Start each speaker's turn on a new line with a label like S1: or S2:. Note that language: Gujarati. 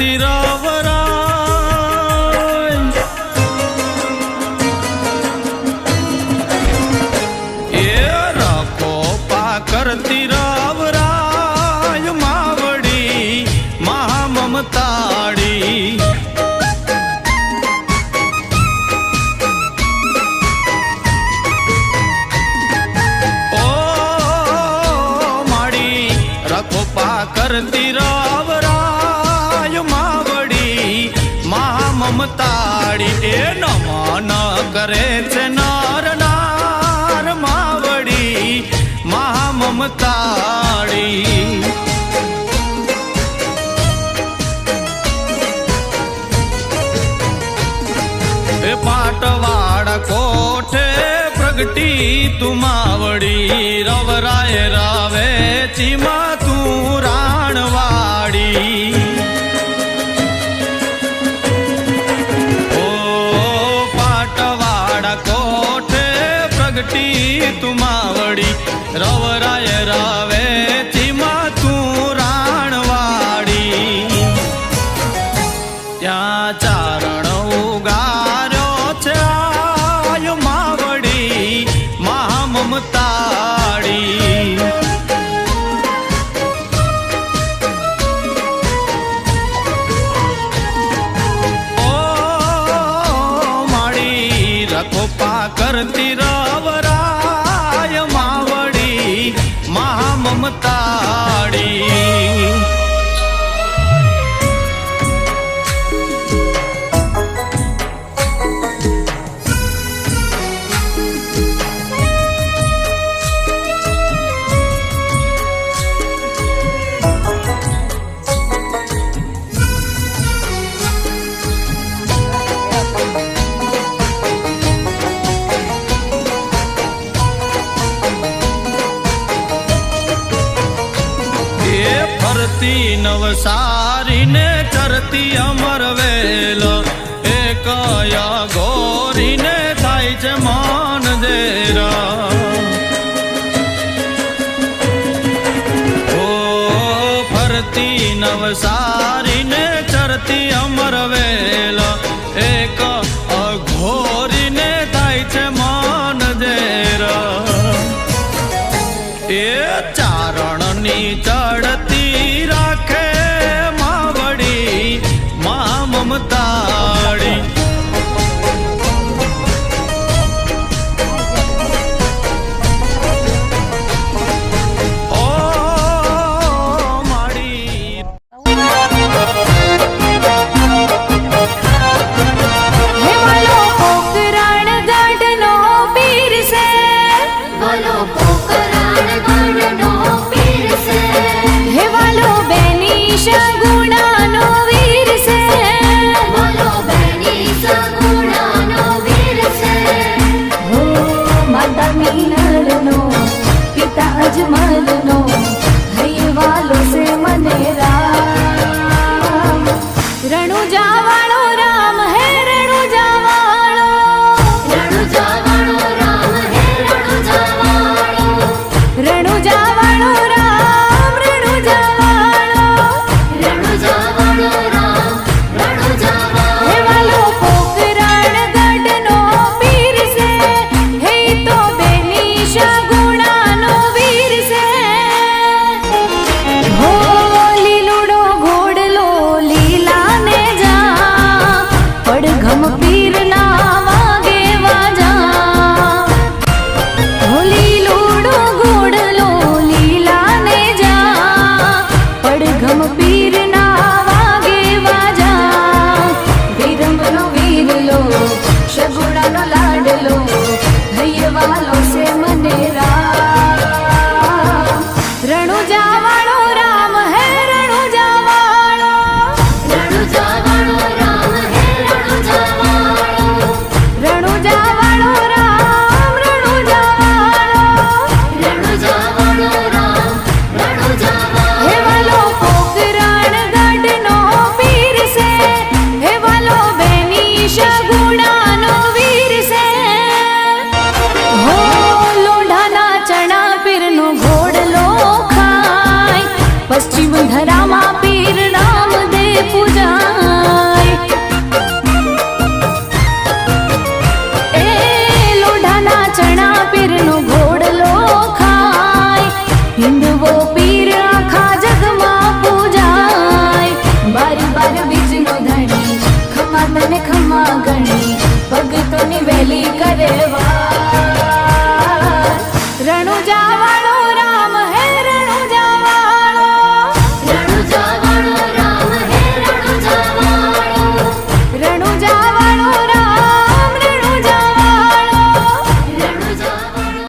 S1: તિરાવરાય એ રાખો પાકર તિરા નામ તાળી એ નમન કરે છે નર નાર માવડી મા મમતાળી પાટવાડ કોઠે પ્રગટી તુમાવડી રવરાય રાવે ચીમા પ્રગટી તું માવડી, રવરાય રાવે તેમાં તું રાણવાડી. ત્યાં ચારણ ઉગાર્યો છે આયો માવડી મહામમતાળી કરતી રા કરતી નવસારીને કરતી અમર વેલ. એ કયા ગોરીને થાય છે માન દેરા. ઓ ફરતી નવસારીને ચરતી અમર
S2: Vamos 扎根。